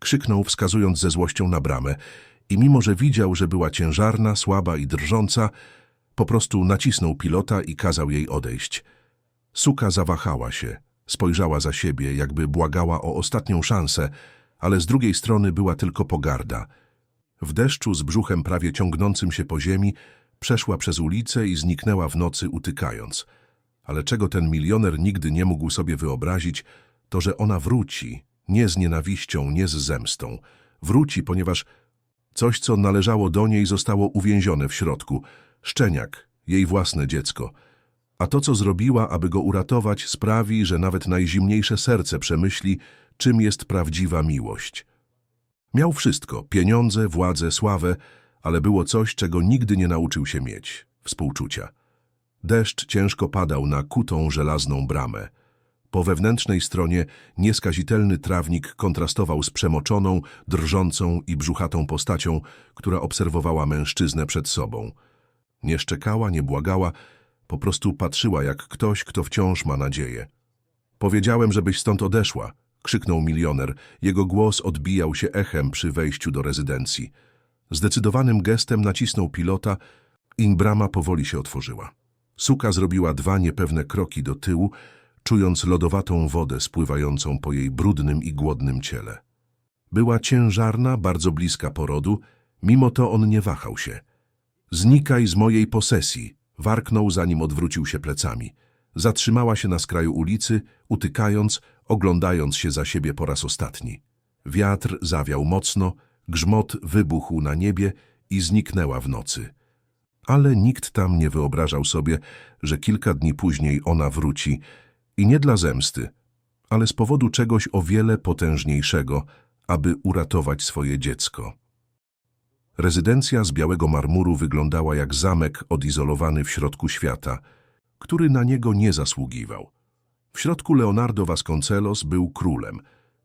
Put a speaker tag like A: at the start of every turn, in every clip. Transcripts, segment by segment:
A: Krzyknął, wskazując ze złością na bramę i mimo, że widział, że była ciężarna, słaba i drżąca, po prostu nacisnął pilota i kazał jej odejść. Suka zawahała się, spojrzała za siebie, jakby błagała o ostatnią szansę, ale z drugiej strony była tylko pogarda. W deszczu z brzuchem prawie ciągnącym się po ziemi przeszła przez ulicę i zniknęła w nocy utykając. Ale czego ten milioner nigdy nie mógł sobie wyobrazić, to że ona wróci, nie z nienawiścią, nie z zemstą. Wróci, ponieważ coś, co należało do niej, zostało uwięzione w środku. Szczeniak, jej własne dziecko. A to, co zrobiła, aby go uratować, sprawi, że nawet najzimniejsze serce przemyśli, czym jest prawdziwa miłość. Miał wszystko, pieniądze, władzę, sławę, ale było coś, czego nigdy nie nauczył się mieć – współczucia. Deszcz ciężko padał na kutą żelazną bramę. Po wewnętrznej stronie nieskazitelny trawnik kontrastował z przemoczoną, drżącą i brzuchatą postacią, która obserwowała mężczyznę przed sobą. Nie szczekała, nie błagała, po prostu patrzyła jak ktoś, kto wciąż ma nadzieję. Powiedziałem, żebyś stąd odeszła, krzyknął milioner. Jego głos odbijał się echem przy wejściu do rezydencji. Zdecydowanym gestem nacisnął pilota i brama powoli się otworzyła. Suka zrobiła dwa niepewne kroki do tyłu, czując lodowatą wodę spływającą po jej brudnym i głodnym ciele. Była ciężarna, bardzo bliska porodu, mimo to on nie wahał się. Znikaj z mojej posesji, warknął zanim odwrócił się plecami. Zatrzymała się na skraju ulicy, utykając, oglądając się za siebie po raz ostatni. Wiatr zawiał mocno, grzmot wybuchł na niebie i zniknęła w nocy. Ale nikt tam nie wyobrażał sobie, że kilka dni później ona wróci i nie dla zemsty, ale z powodu czegoś o wiele potężniejszego, aby uratować swoje dziecko. Rezydencja z białego marmuru wyglądała jak zamek odizolowany w środku świata, który na niego nie zasługiwał. W środku Leonardo Vasconcelos był królem,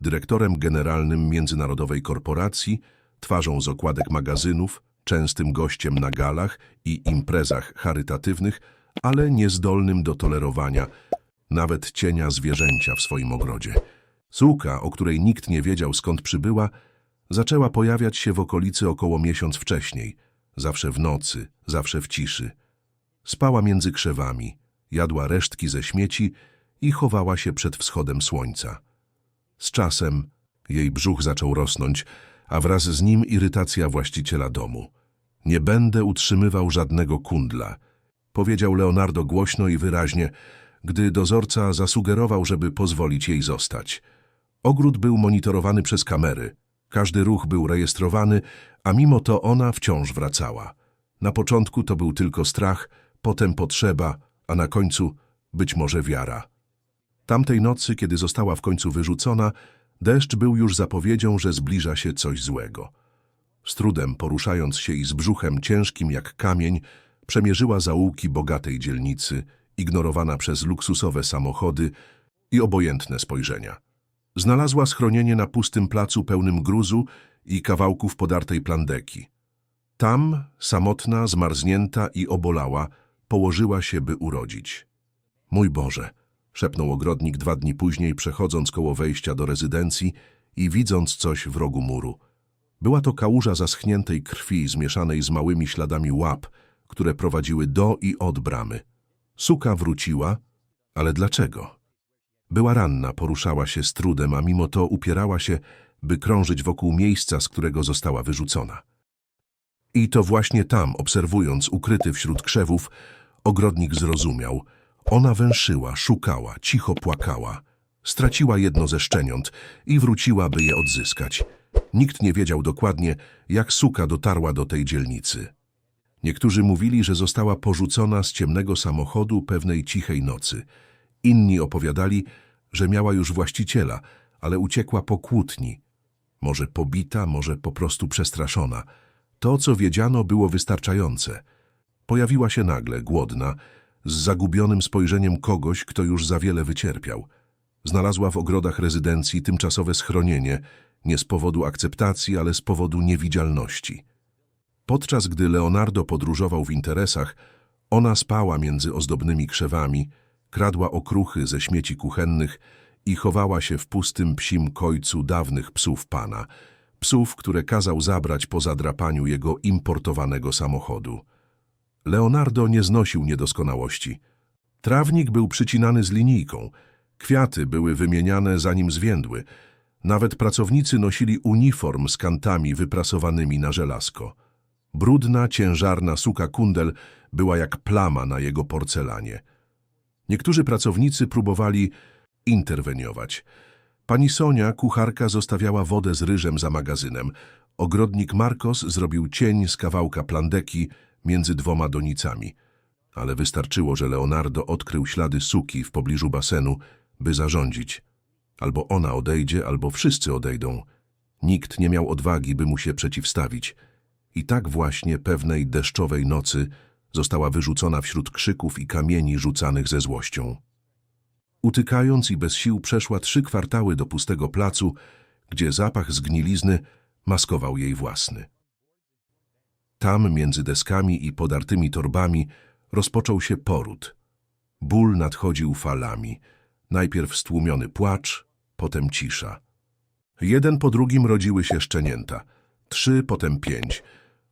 A: dyrektorem generalnym międzynarodowej korporacji, twarzą z okładek magazynów, częstym gościem na galach i imprezach charytatywnych, ale niezdolnym do tolerowania nawet cienia zwierzęcia w swoim ogrodzie. Suka, o której nikt nie wiedział skąd przybyła, zaczęła pojawiać się w okolicy około miesiąc wcześniej, zawsze w nocy, zawsze w ciszy. Spała między krzewami, jadła resztki ze śmieci i chowała się przed wschodem słońca. Z czasem jej brzuch zaczął rosnąć, a wraz z nim irytacja właściciela domu. Nie będę utrzymywał żadnego kundla, powiedział Leonardo głośno i wyraźnie, gdy dozorca zasugerował, żeby pozwolić jej zostać. Ogród był monitorowany przez kamery. Każdy ruch był rejestrowany, a mimo to ona wciąż wracała. Na początku to był tylko strach, potem potrzeba, a na końcu być może wiara. Tamtej nocy, kiedy została w końcu wyrzucona, deszcz był już zapowiedzią, że zbliża się coś złego. Z trudem poruszając się i z brzuchem ciężkim jak kamień, przemierzyła zaułki bogatej dzielnicy, ignorowana przez luksusowe samochody i obojętne spojrzenia. Znalazła schronienie na pustym placu pełnym gruzu i kawałków podartej plandeki. Tam, samotna, zmarznięta i obolała, położyła się, by urodzić. Mój Boże, szepnął ogrodnik dwa dni później, przechodząc koło wejścia do rezydencji i widząc coś w rogu muru. Była to kałuża zaschniętej krwi zmieszanej z małymi śladami łap, które prowadziły do i od bramy. Suka wróciła, ale dlaczego? Była ranna, poruszała się z trudem, a mimo to upierała się, by krążyć wokół miejsca, z którego została wyrzucona. I to właśnie tam, obserwując, ukryty wśród krzewów, ogrodnik zrozumiał. Ona węszyła, szukała, cicho płakała. Straciła jedno ze szczeniąt i wróciła, by je odzyskać. Nikt nie wiedział dokładnie, jak suka dotarła do tej dzielnicy. Niektórzy mówili, że została porzucona z ciemnego samochodu pewnej cichej nocy. Inni opowiadali, że miała już właściciela, ale uciekła po kłótni. Może pobita, może po prostu przestraszona. To, co wiedziano, było wystarczające. Pojawiła się nagle, głodna, z zagubionym spojrzeniem kogoś, kto już za wiele wycierpiał. Znalazła w ogrodach rezydencji tymczasowe schronienie, nie z powodu akceptacji, ale z powodu niewidzialności. Podczas gdy Leonardo podróżował w interesach, ona spała między ozdobnymi krzewami, kradła okruchy ze śmieci kuchennych i chowała się w pustym psim kojcu dawnych psów pana, psów, które kazał zabrać po zadrapaniu jego importowanego samochodu. Leonardo nie znosił niedoskonałości. Trawnik był przycinany z linijką, kwiaty były wymieniane zanim zwiędły, nawet pracownicy nosili uniform z kantami wyprasowanymi na żelazko. Brudna, ciężarna suka kundel była jak plama na jego porcelanie. Niektórzy pracownicy próbowali interweniować. Pani Sonia, kucharka, zostawiała wodę z ryżem za magazynem. Ogrodnik Marcos zrobił cień z kawałka plandeki między dwoma donicami. Ale wystarczyło, że Leonardo odkrył ślady suki w pobliżu basenu, by zarządzić. Albo ona odejdzie, albo wszyscy odejdą. Nikt nie miał odwagi, by mu się przeciwstawić. I tak właśnie pewnej deszczowej nocy została wyrzucona wśród krzyków i kamieni rzucanych ze złością. Utykając i bez sił przeszła trzy kwartały do pustego placu, gdzie zapach zgnilizny maskował jej własny. Tam, między deskami i podartymi torbami, rozpoczął się poród. Ból nadchodził falami. Najpierw stłumiony płacz, potem cisza. Jeden po drugim rodziły się szczenięta. Trzy, potem pięć.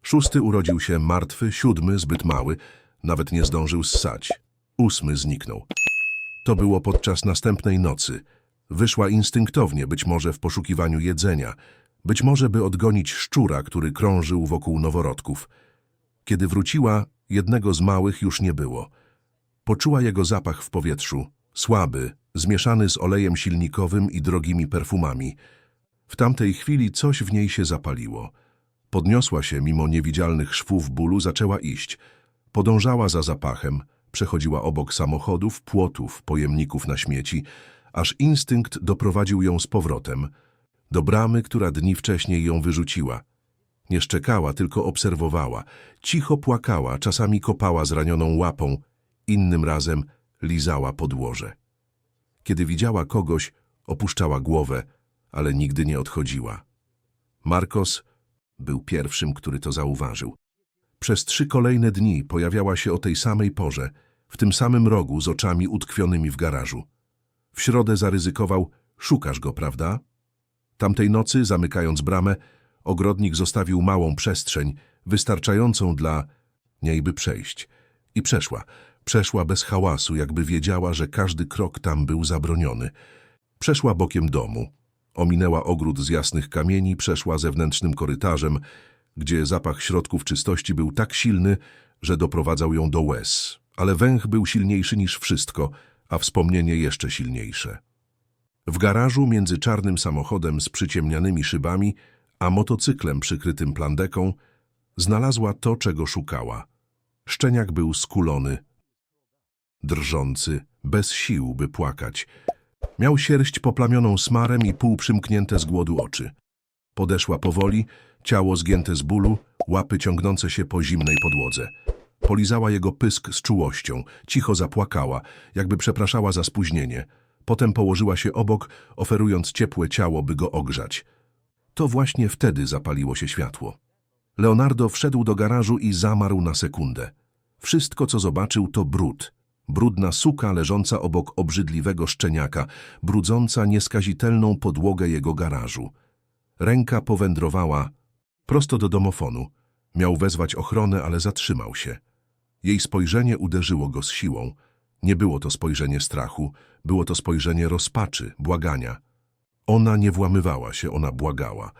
A: Szósty urodził się martwy, siódmy zbyt mały, nawet nie zdążył ssać. Ósmy zniknął. To było podczas następnej nocy. Wyszła instynktownie, być może w poszukiwaniu jedzenia, być może by odgonić szczura, który krążył wokół noworodków. Kiedy wróciła, jednego z małych już nie było. Poczuła jego zapach w powietrzu, słaby, zmieszany z olejem silnikowym i drogimi perfumami. W tamtej chwili coś w niej się zapaliło. Podniosła się mimo niewidzialnych szwów bólu, zaczęła iść. Podążała za zapachem, przechodziła obok samochodów, płotów, pojemników na śmieci, aż instynkt doprowadził ją z powrotem do bramy, która dni wcześniej ją wyrzuciła. Nie szczekała, tylko obserwowała. Cicho płakała, czasami kopała zranioną łapą, innym razem lizała podłoże. Kiedy widziała kogoś, opuszczała głowę, ale nigdy nie odchodziła. Marcos był pierwszym, który to zauważył. Przez trzy kolejne dni pojawiała się o tej samej porze, w tym samym rogu z oczami utkwionymi w garażu. W środę zaryzykował, szukasz go, prawda? Tamtej nocy, zamykając bramę, ogrodnik zostawił małą przestrzeń, wystarczającą dla niej, by przejść. I przeszła. Przeszła bez hałasu, jakby wiedziała, że każdy krok tam był zabroniony. Przeszła bokiem domu. Ominęła ogród z jasnych kamieni, przeszła zewnętrznym korytarzem, gdzie zapach środków czystości był tak silny, że doprowadzał ją do łez. Ale węch był silniejszy niż wszystko, a wspomnienie jeszcze silniejsze. W garażu między czarnym samochodem z przyciemnianymi szybami a motocyklem przykrytym plandeką znalazła to, czego szukała. Szczeniak był skulony, drżący, bez sił, by płakać. Miał sierść poplamioną smarem i półprzymknięte z głodu oczy. Podeszła powoli, ciało zgięte z bólu, łapy ciągnące się po zimnej podłodze. Polizała jego pysk z czułością, cicho zapłakała, jakby przepraszała za spóźnienie. Potem położyła się obok, oferując ciepłe ciało, by go ogrzać. To właśnie wtedy zapaliło się światło. Leonardo wszedł do garażu i zamarł na sekundę. Wszystko, co zobaczył, to brud. Brudna suka leżąca obok obrzydliwego szczeniaka, brudząca nieskazitelną podłogę jego garażu. Ręka powędrowała prosto do domofonu. Miał wezwać ochronę, ale zatrzymał się. Jej spojrzenie uderzyło go z siłą. Nie było to spojrzenie strachu, było to spojrzenie rozpaczy, błagania. Ona nie włamywała się, ona błagała.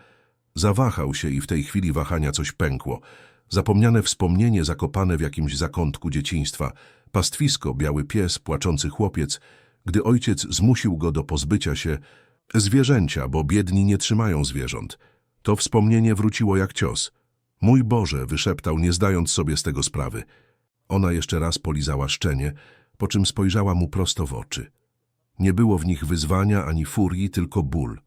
A: Zawahał się i w tej chwili wahania coś pękło. Zapomniane wspomnienie zakopane w jakimś zakątku dzieciństwa, pastwisko, biały pies, płaczący chłopiec, gdy ojciec zmusił go do pozbycia się zwierzęcia, bo biedni nie trzymają zwierząt. To wspomnienie wróciło jak cios. Mój Boże, wyszeptał, nie zdając sobie z tego sprawy. Ona jeszcze raz polizała szczenie, po czym spojrzała mu prosto w oczy. Nie było w nich wyzwania ani furii, tylko ból.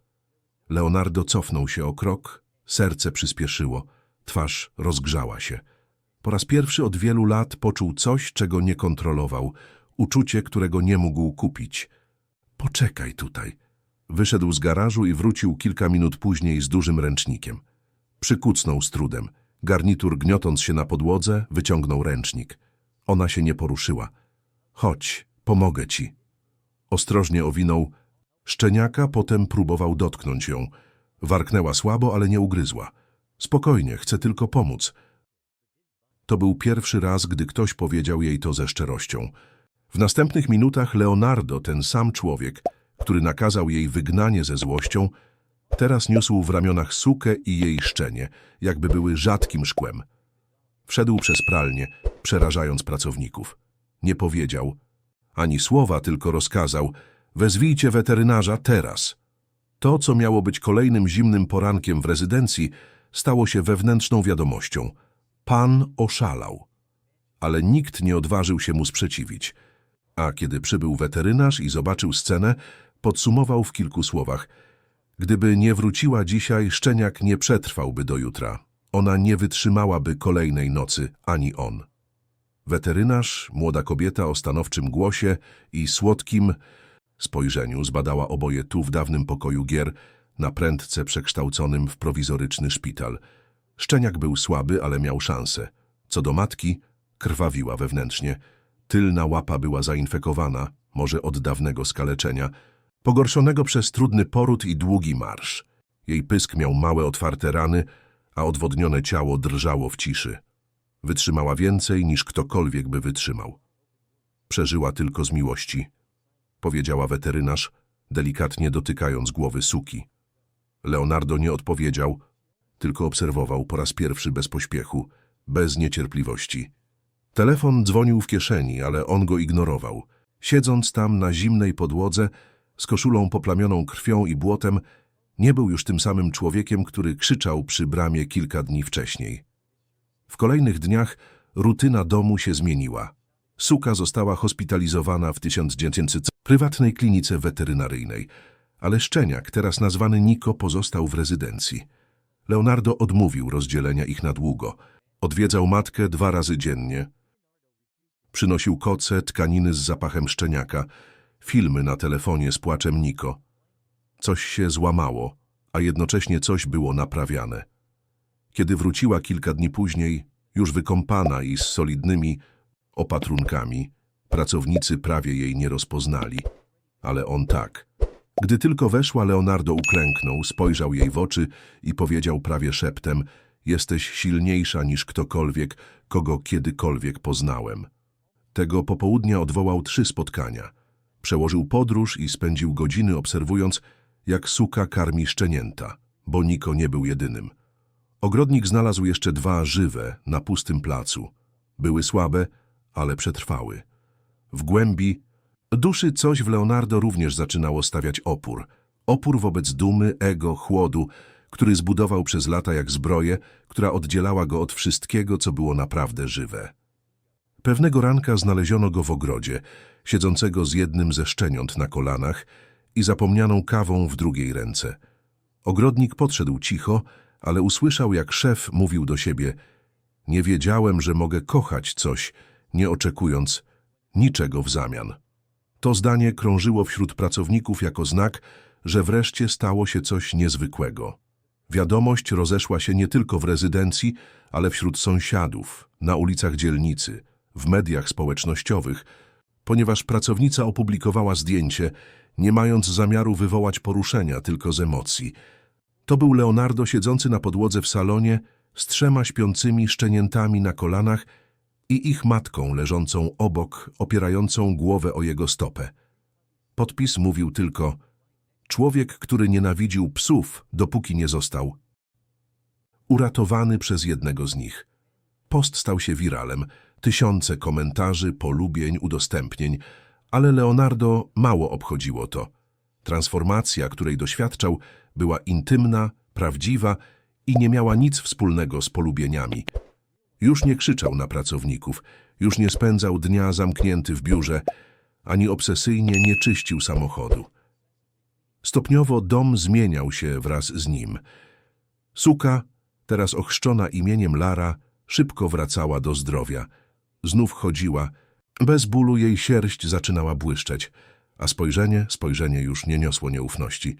A: Leonardo cofnął się o krok, serce przyspieszyło, twarz rozgrzała się. Po raz pierwszy od wielu lat poczuł coś, czego nie kontrolował, uczucie, którego nie mógł kupić. Poczekaj tutaj. Wyszedł z garażu i wrócił kilka minut później z dużym ręcznikiem. Przykucnął z trudem. Garnitur gniotąc się na podłodze, wyciągnął ręcznik. Ona się nie poruszyła. Chodź, pomogę ci. Ostrożnie owinął Szczeniaka potem próbował dotknąć ją. Warknęła słabo, ale nie ugryzła. Spokojnie, chcę tylko pomóc. To był pierwszy raz, gdy ktoś powiedział jej to ze szczerością. W następnych minutach Leonardo, ten sam człowiek, który nakazał jej wygnanie ze złością, teraz niósł w ramionach sukę i jej szczenie, jakby były rzadkim szkłem. Wszedł przez pralnię, przerażając pracowników. Nie powiedział ani słowa, tylko rozkazał wezwijcie weterynarza teraz. To, co miało być kolejnym zimnym porankiem w rezydencji, stało się wewnętrzną wiadomością. Pan oszalał. Ale nikt nie odważył się mu sprzeciwić. A kiedy przybył weterynarz i zobaczył scenę, podsumował w kilku słowach. Gdyby nie wróciła dzisiaj, szczeniak nie przetrwałby do jutra. Ona nie wytrzymałaby kolejnej nocy, ani on. Weterynarz, młoda kobieta o stanowczym głosie i słodkim spojrzeniu zbadała oboje tu w dawnym pokoju gier, na prędce przekształconym w prowizoryczny szpital. Szczeniak był słaby, ale miał szansę. Co do matki, krwawiła wewnętrznie. Tylna łapa była zainfekowana, może od dawnego skaleczenia, pogorszonego przez trudny poród i długi marsz. Jej pysk miał małe otwarte rany, a odwodnione ciało drżało w ciszy. Wytrzymała więcej niż ktokolwiek by wytrzymał. Przeżyła tylko z miłości, powiedziała weterynarz, delikatnie dotykając głowy suki. Leonardo nie odpowiedział, tylko obserwował po raz pierwszy bez pośpiechu, bez niecierpliwości. Telefon dzwonił w kieszeni, ale on go ignorował. Siedząc tam na zimnej podłodze, z koszulą poplamioną krwią i błotem, nie był już tym samym człowiekiem, który krzyczał przy bramie kilka dni wcześniej. W kolejnych dniach rutyna domu się zmieniła. Suka została hospitalizowana w 1900 prywatnej klinice weterynaryjnej, ale szczeniak, teraz nazwany Niko, pozostał w rezydencji. Leonardo odmówił rozdzielenia ich na długo. Odwiedzał matkę dwa razy dziennie. Przynosił koce, tkaniny z zapachem szczeniaka, filmy na telefonie z płaczem Niko. Coś się złamało, a jednocześnie coś było naprawiane. Kiedy wróciła kilka dni później, już wykąpana i z solidnymi opatrunkami, pracownicy prawie jej nie rozpoznali. Ale on tak. Gdy tylko weszła, Leonardo uklęknął, spojrzał jej w oczy i powiedział prawie szeptem Jesteś silniejsza niż ktokolwiek, kogo kiedykolwiek poznałem. Tego popołudnia odwołał trzy spotkania. Przełożył podróż i spędził godziny obserwując, jak suka karmi szczenięta, bo Niko nie był jedynym. Ogrodnik znalazł jeszcze dwa żywe na pustym placu. Były słabe, ale przetrwały. W głębi duszy coś w Leonardo również zaczynało stawiać opór. Opór wobec dumy, ego, chłodu, który zbudował przez lata jak zbroję, która oddzielała go od wszystkiego, co było naprawdę żywe. Pewnego ranka znaleziono go w ogrodzie, siedzącego z jednym ze szczeniąt na kolanach i zapomnianą kawą w drugiej ręce. Ogrodnik podszedł cicho, ale usłyszał, jak szef mówił do siebie Nie wiedziałem, że mogę kochać coś, nie oczekując niczego w zamian. To zdanie krążyło wśród pracowników jako znak, że wreszcie stało się coś niezwykłego. Wiadomość rozeszła się nie tylko w rezydencji, ale wśród sąsiadów, na ulicach dzielnicy, w mediach społecznościowych, ponieważ pracownica opublikowała zdjęcie, nie mając zamiaru wywołać poruszenia, tylko z emocji. To był Leonardo siedzący na podłodze w salonie z trzema śpiącymi szczeniętami na kolanach i ich matką leżącą obok, opierającą głowę o jego stopę. Podpis mówił tylko człowiek, który nienawidził psów, dopóki nie został uratowany przez jednego z nich. Post stał się wiralem, tysiące komentarzy, polubień, udostępnień, ale Leonardo mało obchodziło to. Transformacja, której doświadczał, była intymna, prawdziwa i nie miała nic wspólnego z polubieniami. Już nie krzyczał na pracowników, już nie spędzał dnia zamknięty w biurze, ani obsesyjnie nie czyścił samochodu. Stopniowo dom zmieniał się wraz z nim. Suka, teraz ochrzczona imieniem Lara, szybko wracała do zdrowia. Znów chodziła. Bez bólu jej sierść zaczynała błyszczeć, a spojrzenie, spojrzenie już nie niosło nieufności.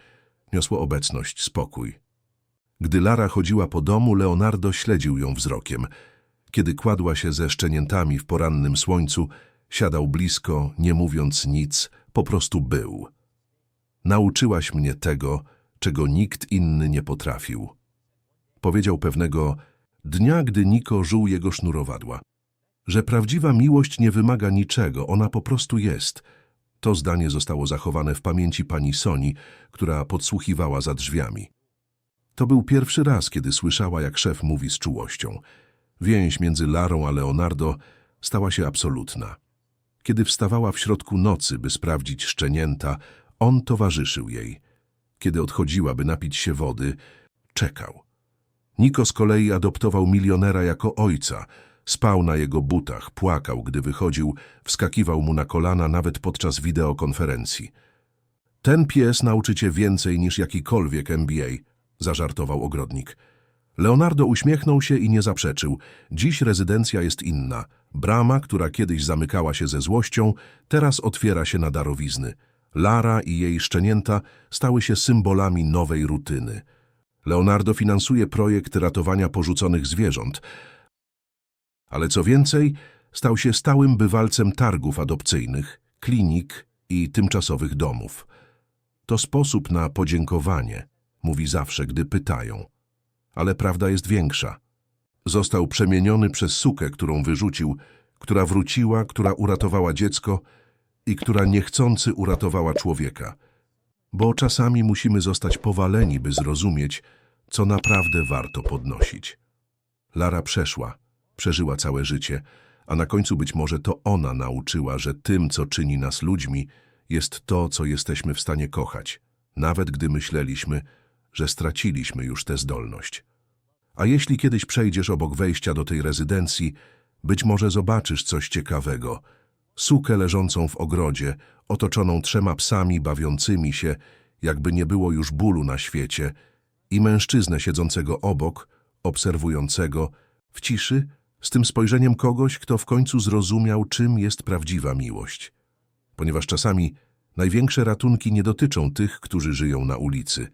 A: Niosło obecność, spokój. Gdy Lara chodziła po domu, Leonardo śledził ją wzrokiem. Kiedy kładła się ze szczeniętami w porannym słońcu, siadał blisko, nie mówiąc nic, po prostu był. Nauczyłaś mnie tego, czego nikt inny nie potrafił. Powiedział pewnego dnia, gdy Niko żuł jego sznurowadła. Że prawdziwa miłość nie wymaga niczego, ona po prostu jest. To zdanie zostało zachowane w pamięci pani Soni, która podsłuchiwała za drzwiami. To był pierwszy raz, kiedy słyszała, jak szef mówi z czułością. Więź między Larą a Leonardo stała się absolutna. Kiedy wstawała w środku nocy, by sprawdzić szczenięta, on towarzyszył jej. Kiedy odchodziła, by napić się wody, czekał. Niko z kolei adoptował milionera jako ojca. Spał na jego butach, płakał, gdy wychodził, wskakiwał mu na kolana nawet podczas wideokonferencji. Ten pies nauczy cię więcej niż jakikolwiek MBA, zażartował ogrodnik. Leonardo uśmiechnął się i nie zaprzeczył. Dziś rezydencja jest inna. Brama, która kiedyś zamykała się ze złością, teraz otwiera się na darowizny. Lara i jej szczenięta stały się symbolami nowej rutyny. Leonardo finansuje projekt ratowania porzuconych zwierząt, ale co więcej, stał się stałym bywalcem targów adopcyjnych, klinik i tymczasowych domów. To sposób na podziękowanie, mówi zawsze, gdy pytają. Ale prawda jest większa. Został przemieniony przez sukę, którą wyrzucił, która wróciła, która uratowała dziecko i która niechcący uratowała człowieka. Bo czasami musimy zostać powaleni, by zrozumieć, co naprawdę warto podnosić. Lara przeszła, przeżyła całe życie, a na końcu być może to ona nauczyła, że tym, co czyni nas ludźmi, jest to, co jesteśmy w stanie kochać, nawet gdy myśleliśmy, że straciliśmy już tę zdolność. A jeśli kiedyś przejdziesz obok wejścia do tej rezydencji, być może zobaczysz coś ciekawego. Sukę leżącą w ogrodzie, otoczoną trzema psami bawiącymi się, jakby nie było już bólu na świecie, i mężczyznę siedzącego obok, obserwującego, w ciszy, z tym spojrzeniem kogoś, kto w końcu zrozumiał, czym jest prawdziwa miłość. Ponieważ czasami największe ratunki nie dotyczą tych, którzy żyją na ulicy,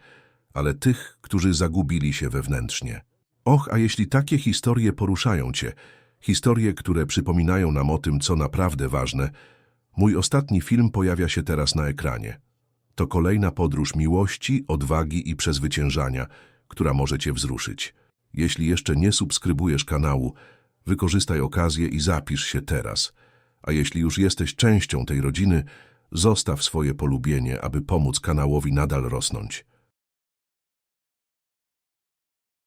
A: ale tych, którzy zagubili się wewnętrznie. Och, a jeśli takie historie poruszają cię, historie, które przypominają nam o tym, co naprawdę ważne, mój ostatni film pojawia się teraz na ekranie. To kolejna podróż miłości, odwagi i przezwyciężania, która może cię wzruszyć. Jeśli jeszcze nie subskrybujesz kanału, wykorzystaj okazję i zapisz się teraz. A jeśli już jesteś częścią tej rodziny, zostaw swoje polubienie, aby pomóc kanałowi nadal rosnąć.